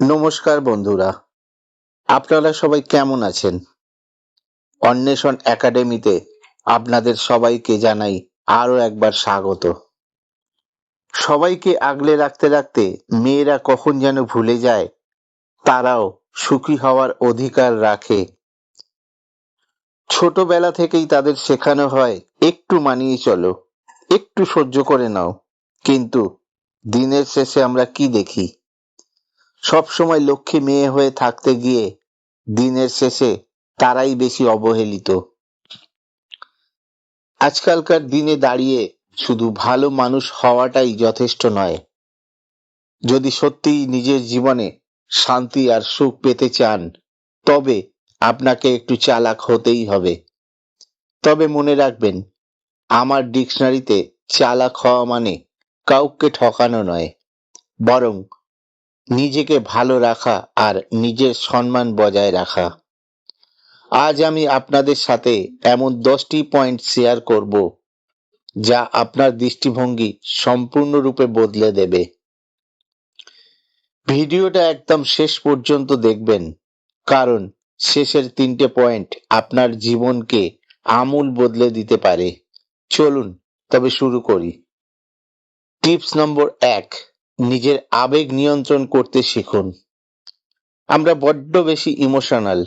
নমস্কার বন্ধুরা। আপনারা সবাই কেমন আছেন? অন্বেষণ একাডেমিতে আপনাদের সবাইকে জানাই আরও একবার স্বাগত। সবাইকে আগলে রাখতে রাখতে মেয়েরা কখন যেন ভুলে যায়, তারাও সুখী হওয়ার অধিকার রাখে। ছোটবেলা থেকেই তাদের শেখানো হয়, একটু মানিয়ে চলো, একটু সহ্য করে নাও। কিন্তু দিনের শেষে আমরা কি দেখি? সব সময় লক্ষ্মী মেয়ে হয়ে থাকতে গিয়ে দিনের শেষে তারাই বেশি অবহেলিত। আজকালকার দিনে দাঁড়িয়ে শুধু ভালো মানুষ হওয়াটাই যথেষ্ট নয়। যদি সত্যিই নিজের জীবনে শান্তি আর সুখ পেতে চান, তবে আপনাকে একটু চালাক হতেই হবে। তবে মনে রাখবেন, আমার ডিকশনারিতে চালাক হওয়া মানে কাউকে ঠকানো নয়, বরং নিজেকে ভালো রাখা আর নিজের সম্মান বজায় রাখা। আজ আমি আপনাদের সাথে এমন দশটি পয়েন্ট শেয়ার করব, যা আপনার দৃষ্টিভঙ্গি সম্পূর্ণরূপে বদলে দেবে। ভিডিওটা একদম শেষ পর্যন্ত দেখবেন, কারণ শেষের তিনটে পয়েন্ট আপনার জীবনকে আমূল বদলে দিতে পারে। চলুন, তবে শুরু করি। টিপস নম্বর এক নিজের আবেগ নিয়ন্ত্রণ করতে শিখুন। আমরা বড্ড বেশি ইমোশনাল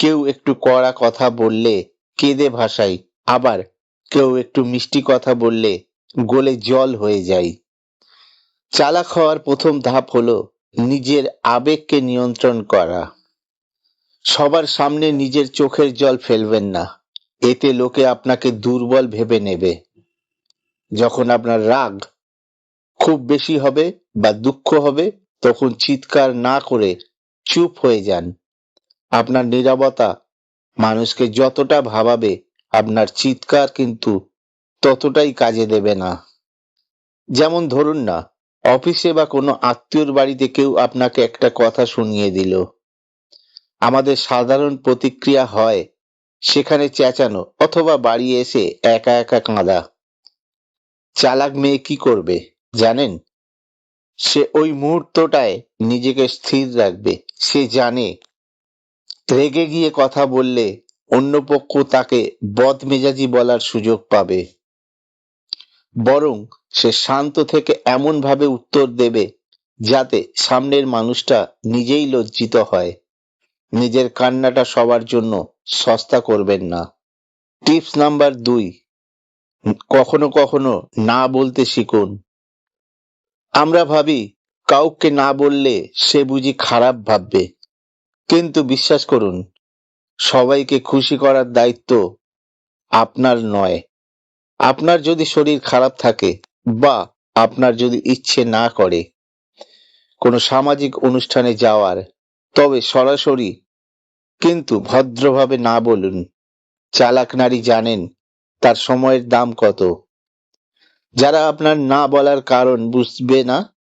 কেউ একটু কড়া কথা বললে কেঁদে ভাসাই, আবার কেউ একটু মিষ্টি কথা বললে গোলে জল হয়ে যায় চালাক হওয়ার প্রথম ধাপ হলো নিজের আবেগকে নিয়ন্ত্রণ করা। সবার সামনে নিজের চোখের জল ফেলবেন না, এতে লোকে আপনাকে দুর্বল ভেবে নেবে। যখন আপনার রাগ খুব বেশি হবে বা দুঃখ হবে, তখন চিৎকার না করে চুপ হয়ে যান। আপনার নিরবতা মানুষকে যতটা ভাবাবে, আপনার চিৎকার কিন্তু ততটাই কাজে দেবে না। যেমন ধরুন না, অফিসে বা কোনো আত্মীয়র বাড়িতে কেউ আপনাকে একটা কথা শুনিয়ে দিল। আমাদের সাধারণ প্রতিক্রিয়া হয় সেখানে চেঁচানো অথবা বাড়ি এসে একা একা কাঁদা। চালাক মেয়ে কি করবে? জানেন? সে ওই মুহূর্তটায় নিজেকে স্থির রাখবে। সে জানে। রেগে গিয়ে কথা বললে অন্য পক্ষ তাকে বদমেজাজি বলার সুযোগ পাবে। বরং সে শান্ত থেকে এমন ভাবে উত্তর দেবে যাতে সামনের মানুষটা নিজেই লজ্জিত হয়। নিজের কান্নাটা সবার জন্য সস্তা করবেন না। টিপস নাম্বার দুই, কখনো কখনো না বলতে শিখুন। আমরা ভাবি, কাউকে না বললে সে বুঝি খারাপ ভাববে। কিন্তু বিশ্বাস করুন, সবাইকে খুশি করার দায়িত্ব আপনার নয়। আপনার যদি শরীর খারাপ থাকে বা আপনার যদি ইচ্ছে না করে কোনো সামাজিক অনুষ্ঠানে যাওয়ার, তবে সরাসরি কিন্তু ভদ্রভাবে না বলুন, চালাক নারী জানেন তার সময়ের দাম কত। যারা আপনার না বলার কারণ বুঝবে না,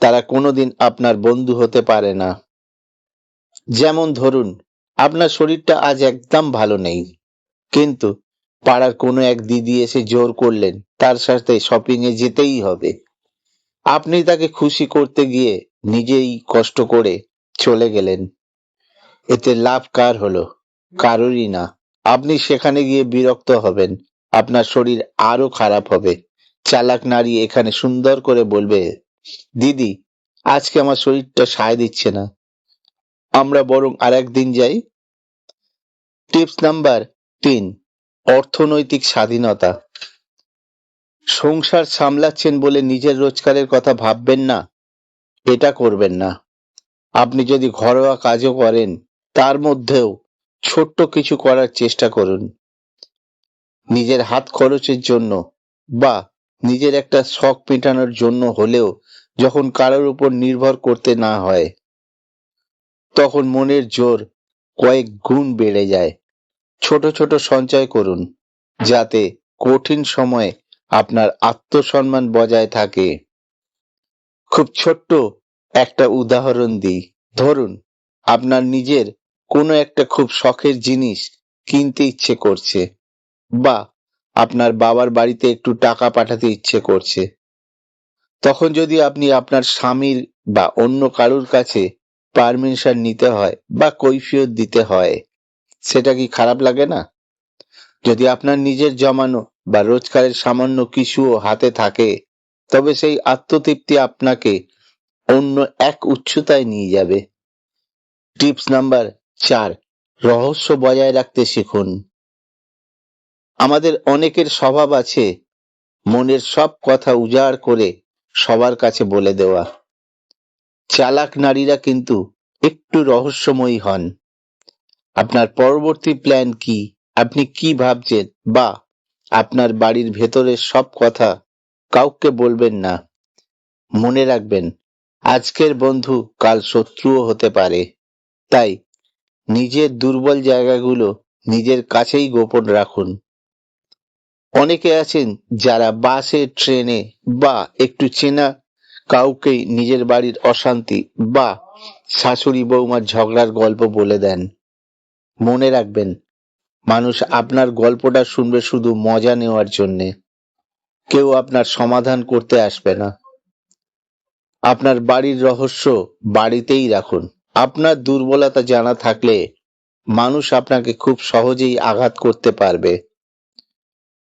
তারা কোনোদিন আপনার বন্ধু হতে পারে না। যেমন ধরুন, আপনার শরীরটা আজ একদম ভালো নেই, কিন্তু পাড়ার কোনো এক দিদি এসে জোর করলেন, তার সাথে শপিং এ যেতেই হবে। আপনি তাকে খুশি করতে গিয়ে নিজেই কষ্ট করে চলে গেলেন। এতে লাভ কার হলো? কারোরই না। আপনি সেখানে গিয়ে বিরক্ত হবেন, আপনার শরীর আরও খারাপ হবে। চালাক নারী এখানে সুন্দর করে বলবে, দিদি, আজকে আমার শরীরটা সায় দিচ্ছে না। আমরা বরং আর একদিন যাই। টিপস নাম্বার তিন, অর্থনৈতিক স্বাধীনতা। সংসার সামলাচ্ছেন বলে নিজের রোজগারের কথা ভাববেন না, এটা করবেন না। আপনি যদি ঘরোয়া কাজও করেন, তার মধ্যেও ছোট্ট কিছু করার চেষ্টা করুন। নিজের হাত খরচের জন্য বা নিজের একটা শখ মেটানোর জন্য হলেও যখন কারোর উপর নির্ভর করতে না হয়, তখন মনের জোর কয়েক গুণ বেড়ে যায়। ছোট ছোট সঞ্চয় করুন, যাতে কঠিন সময়ে আপনার আত্মসম্মান বজায় থাকে। খুব ছোট্ট একটা উদাহরণ দিই। ধরুন, আপনার নিজের কোনো একটা খুব শখের জিনিস কিনতে ইচ্ছে করছে বা আপনার বাবার বাড়িতে একটু টাকা পাঠাতে ইচ্ছে করছে। তখন যদি আপনি আপনার স্বামীর বা অন্য কারুর কাছে পারমিশন নিতে হয় বা কৈফিয়ত দিতে হয়, সেটা কি খারাপ লাগে না? যদি আপনার নিজের জমানো বা রোজগারের সামান্য কিছুও হাতে থাকে, তবে সেই আত্মতৃপ্তি আপনাকে অন্য এক উচ্চতায় নিয়ে যাবে। টিপস নাম্বার চার, রহস্য বজায় রাখতে শিখুন। আমাদের অনেকের স্বভাব আছে, মনের সব কথা উজাড় করে সবার কাছে বলে দেওয়া। চালাক নারীরা কিন্তু একটু রহস্যময়ী হন। আপনার পরবর্তী প্ল্যান কি? আপনি কি ভাবছেন? বা আপনার বাড়ির ভেতরের সব কথা কাউকে বলবেন না। মনে রাখবেন, আজকের বন্ধু কাল শত্রুও হতে পারে। তাই নিজের দুর্বল জায়গাগুলো নিজের কাছেই গোপন রাখুন। অনেকে আছেন যারা বাসে, ট্রেনে বা একটু চেনা কাউকেই নিজের বাড়ির অশান্তি বা শাশুড়ি বৌমার ঝগড়ার গল্প বলে দেন। মনে রাখবেন, মানুষ আপনার গল্পটা শুনবে শুধু মজা নেওয়ার জন্যে। কেউ আপনার সমাধান করতে আসবে না। আপনার বাড়ির রহস্য বাড়িতেই রাখুন। আপনার দুর্বলতা জানা থাকলে মানুষ আপনাকে খুব সহজেই আঘাত করতে পারবে।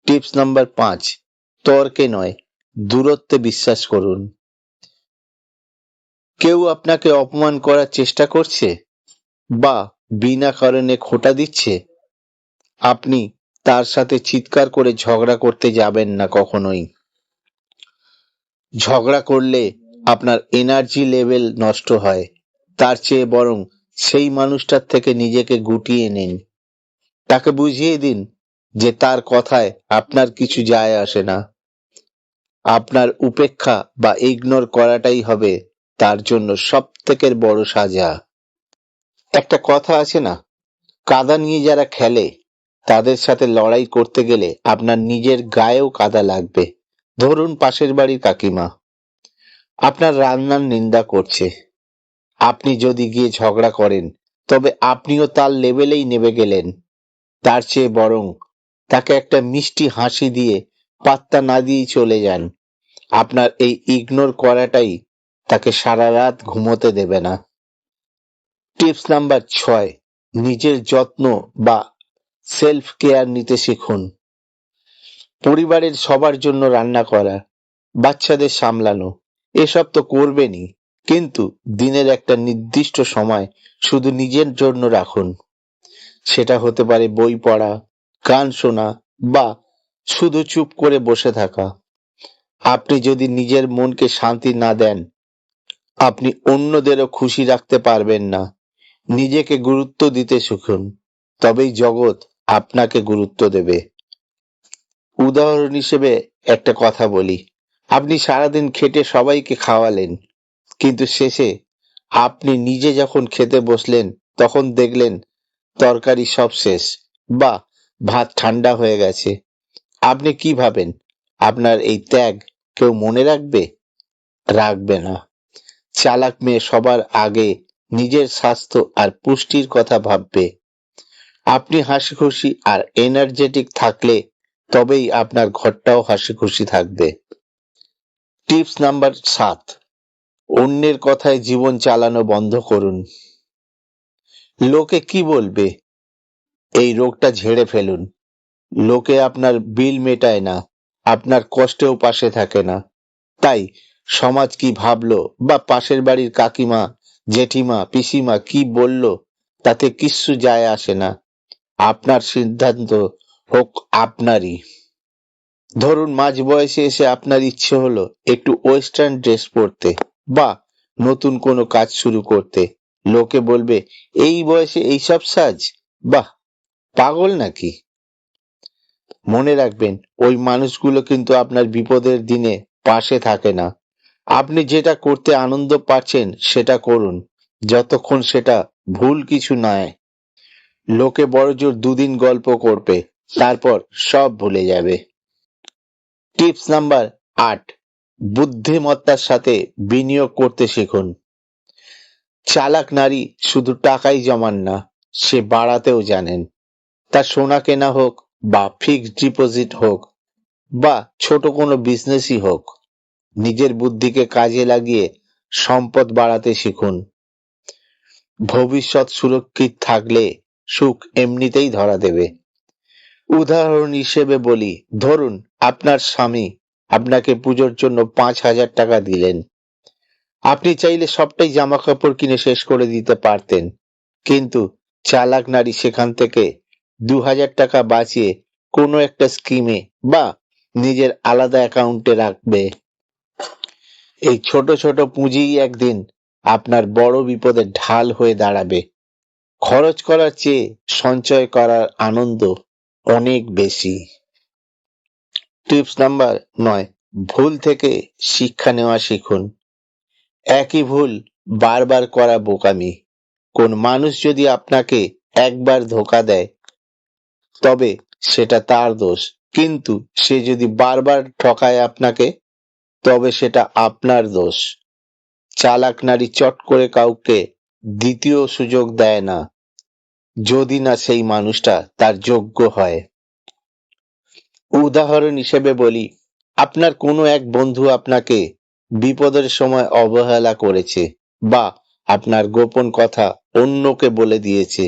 টিপস নাম্বার পাঁচ, তর্কে নয়, দূরত্বে বিশ্বাস করুন। কেউ আপনাকে অপমান করার চেষ্টা করছে বা বিনা কারণে খোটা দিচ্ছে? আপনি তার সাথে চিৎকার করে ঝগড়া করতে যাবেন না কখনোই। ঝগড়া করলে আপনার এনার্জি লেভেল নষ্ট হয়। তার চেয়ে বরং সেই মানুষটার থেকে নিজেকে গুটিয়ে নিন। তাকে বুঝিয়ে দিন যে তার কথায় আপনার কিছু যায় আসে না। আপনার উপেক্ষা বা ইগনোর করাটাই হবে তার জন্য সব থেকে বড় সাজা। একটা কথা আছে না, কাদা নিয়ে যারা খেলে, তাদের সাথে লড়াই করতে গেলে আপনার নিজের গায়েও কাদা লাগবে। ধরুন পাশের বাড়ির কাকিমা, আপনার রান্নার নিন্দা করছে। আপনি যদি গিয়ে ঝগড়া করেন, তবে আপনিও তার লেভেলেই নেমে গেলেন। তার চেয়ে বরং তাকে একটা মিষ্টি হাসি দিয়ে পাত্তা না দিয়েই চলে যান। আপনার এই ইগনোর করাটাই তাকে সারা রাত ঘুমোতে দেবে না। টিপস নাম্বার ছয়, নিজের যত্ন বা সেলফ কেয়ার নিতে শিখুন। পরিবারের সবার জন্য রান্না করা, বাচ্চাদের সামলানো, এসব তো করবেনই, কিন্তু দিনের একটা নির্দিষ্ট সময় শুধু নিজের জন্য রাখুন। সেটা হতে পারে বই পড়া গান শোনা বা শুধু চুপ করে বসে থাকা। আপনি যদি নিজের মনকে শান্তি না দেন, আপনি অন্যদেরও খুশি রাখতে পারবেন না। নিজেকে গুরুত্ব দিতে শিখুন, তবেই জগৎ আপনাকে গুরুত্ব দেবে। উদাহরণ হিসেবে একটা কথা বলি। আপনি সারাদিন খেটে সবাইকে খাওয়ালেন, কিন্তু শেষে আপনি নিজে যখন খেতে বসলেন, তখন দেখলেন তরকারি সব শেষ বা ভাত ঠান্ডা হয়ে গেছে। আপনি কি ভাবেন? আপনার এই ত্যাগ কেউ মনে রাখবে? রাখবে না। চালাক মেয়ে সবার আগে নিজের স্বাস্থ্য আর পুষ্টির কথা ভাববে। আপনি হাসি খুশি আর এনার্জেটিক থাকলে তবেই আপনার ঘরটাও হাসি খুশি থাকবে। টিপস নাম্বার সাত, অন্যের কথায় জীবন চালানো বন্ধ করুন। লোকে কি বলবে? এই রোগটা ঝেড়ে ফেলুন। লোকে আপনার বিল মেটায় না, আপনার কষ্টেও পাশে থাকে না। তাই সমাজ কি ভাবলো বা পাশের বাড়ির কাকিমা, জেঠিমা, পিসিমা কি বলল তাতে কিচ্ছু যায় আসে না। আপনার সিদ্ধান্ত হোক আপনারই। ধরুন মাঝ বয়সে এসে আপনার ইচ্ছে হলো একটু ওয়েস্টার্ন ড্রেস পরতে বা নতুন কোনো কাজ শুরু করতে। লোকে বলবে, এই বয়সে এইসব সাজ? বাহ! পাগল নাকি? মনে রাখবেন, ওই মানুষগুলো কিন্তু আপনার বিপদের দিনে পাশে থাকে না। আপনি যেটা করতে আনন্দ পাচ্ছেন, সেটা করুন। যতক্ষণ সেটা ভুল কিছু নয়। লোকে বড় জোর দুদিন গল্প করবে, তারপর সব ভুলে যাবে। টিপস নাম্বার আট, বুদ্ধিমত্তার সাথে বিনিয়োগ করতে শিখুন। চালাক নারী শুধু টাকাই জমান না, সে বাড়াতেও জানেন। তা সোনা কেনা হোক বা ফিক্সড ডিপোজিট হোক বা ছোট কোনো বিজনেসই হোক, নিজের বুদ্ধিকে কাজে লাগিয়ে সম্পদ বাড়াতে শিখুন। ভবিষ্যৎ সুরক্ষিত থাকলে সুখ এমনিতেই ধরা দেবে। উদাহরণ হিসেবে বলি, ধরুন আপনার স্বামী আপনাকে পুজোর জন্য পাঁচ হাজার টাকা দিলেন। আপনি চাইলে সবটাই জামা কাপড় কিনে শেষ করে দিতে পারতেন। কিন্তু চালাক নারী সেখান থেকে দু হাজার টাকা বাঁচিয়ে কোনো একটা স্কিমে বা নিজের আলাদা অ্যাকাউন্টে রাখবে। এই ছোট ছোট পুঁজিই একদিন আপনার বড় বিপদে ঢাল হয়ে দাঁড়াবে। খরচ করার চেয়ে সঞ্চয় করার আনন্দ অনেক বেশি। টিপস নাম্বার নয়, ভুল থেকে শিক্ষা নেওয়া শিখুন। একই ভুল বারবার করা বোকামি। কোন মানুষ যদি আপনাকে একবার ধোকা দেয় তবে সেটা তার দোষ। কিন্তু সে যদি বারবার ঠকায় আপনাকে, তবে সেটা আপনার দোষ। চালাক নারী চট করে কাউকে দ্বিতীয় সুযোগ দেয় না, যদি না সেই মানুষটা তার যোগ্য হয়। উদাহরণ হিসেবে বলি, আপনার কোনো এক বন্ধু আপনাকে বিপদের সময় অবহেলা করেছে বা আপনার গোপন কথা অন্যকে বলে দিয়েছে।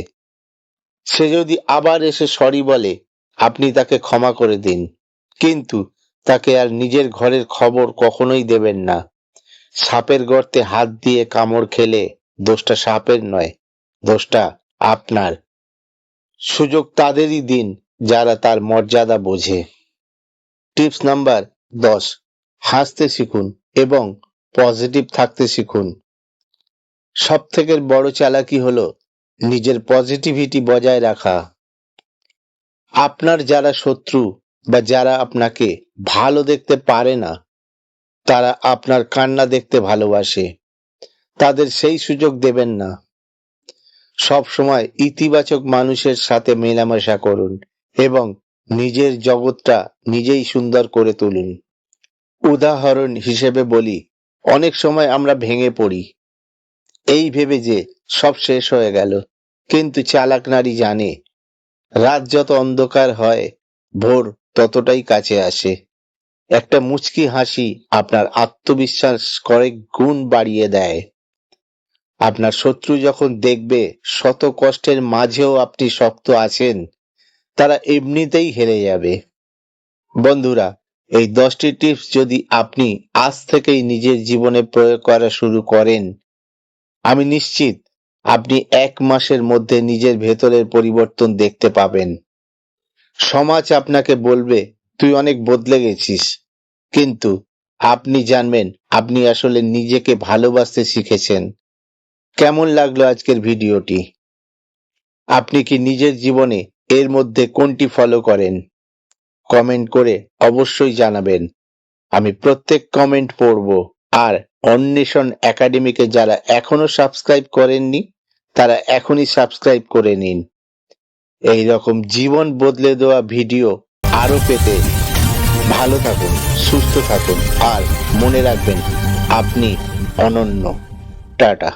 সে যদি আবার এসে সরি বলে, আপনি তাকে ক্ষমা করে দিন। কিন্তু তাকে আর নিজের ঘরের খবর কখনোই দেবেন না। সাপের গর্তে হাত দিয়ে কামড় খেলে দোষটা সাপের নয়, দোষটা আপনার। সুযোগ তাদেরই দিন, যারা তার মর্যাদা বোঝে। টিপস নাম্বার দশ, হাসতে শিখুন এবং পজিটিভ থাকতে শিখুন। সব থেকে বড় চালাকি হলো নিজের পজিটিভিটি বজায় রাখা। আপনার যারা শত্রু বা যারা আপনাকে ভালো দেখতে পারে না, তারা আপনার কান্না দেখতে ভালোবাসে। তাদের সেই সুযোগ দেবেন না। সব সময় ইতিবাচক মানুষের সাথে মেলামেশা করুন এবং নিজের জগৎটা নিজেই সুন্দর করে তুলুন। উদাহরণ হিসেবে বলি, অনেক সময় আমরা ভেঙে পড়ি। এই ভেবে যে সব শেষ হয়ে গেল। কিন্তু চালাক নারী জানে, রাত যত অন্ধকার হয়, ভোর ততটাই কাছে আসে। একটা মুচকি হাসি আপনার আত্মবিশ্বাস কয়েক গুণ বাড়িয়ে দেয়। আপনার শত্রু যখন দেখবে, শত কষ্টের মাঝেও আপনি শক্ত আছেন, তারা এমনিতেই হেরে যাবে। বন্ধুরা, এই দশটি টিপস যদি আপনি আজ থেকেই নিজের জীবনে প্রয়োগ করা শুরু করেন আমি নিশ্চিত আপনি এক মাসের মধ্যে নিজের ভেতরের পরিবর্তন দেখতে পাবেন। সমাজ আপনাকে বলবে, তুই অনেক বদলে গেছিস। কিন্তু আপনি জানবেন, আপনি আসলে নিজেকে ভালোবাসতে শিখেছেন। কেমন লাগল আজকের ভিডিওটি? আপনি কি নিজের জীবনে এর মধ্যে কোনটি ফলো করেন? কমেন্ট করে অবশ্যই জানাবেন। আমি প্রত্যেক কমেন্ট পড়ব, আর অন্বেষণ একাডেমিকে যারা এখনও সাবস্ক্রাইব করেননি, তারা এখনই সাবস্ক্রাইব করে নিন। এই রকম জীবন বদলে দেওয়া ভিডিও আরও পেতে ভালো থাকুন, সুস্থ থাকুন, আর মনে রাখবেন, আপনি অনন্য। টাটা।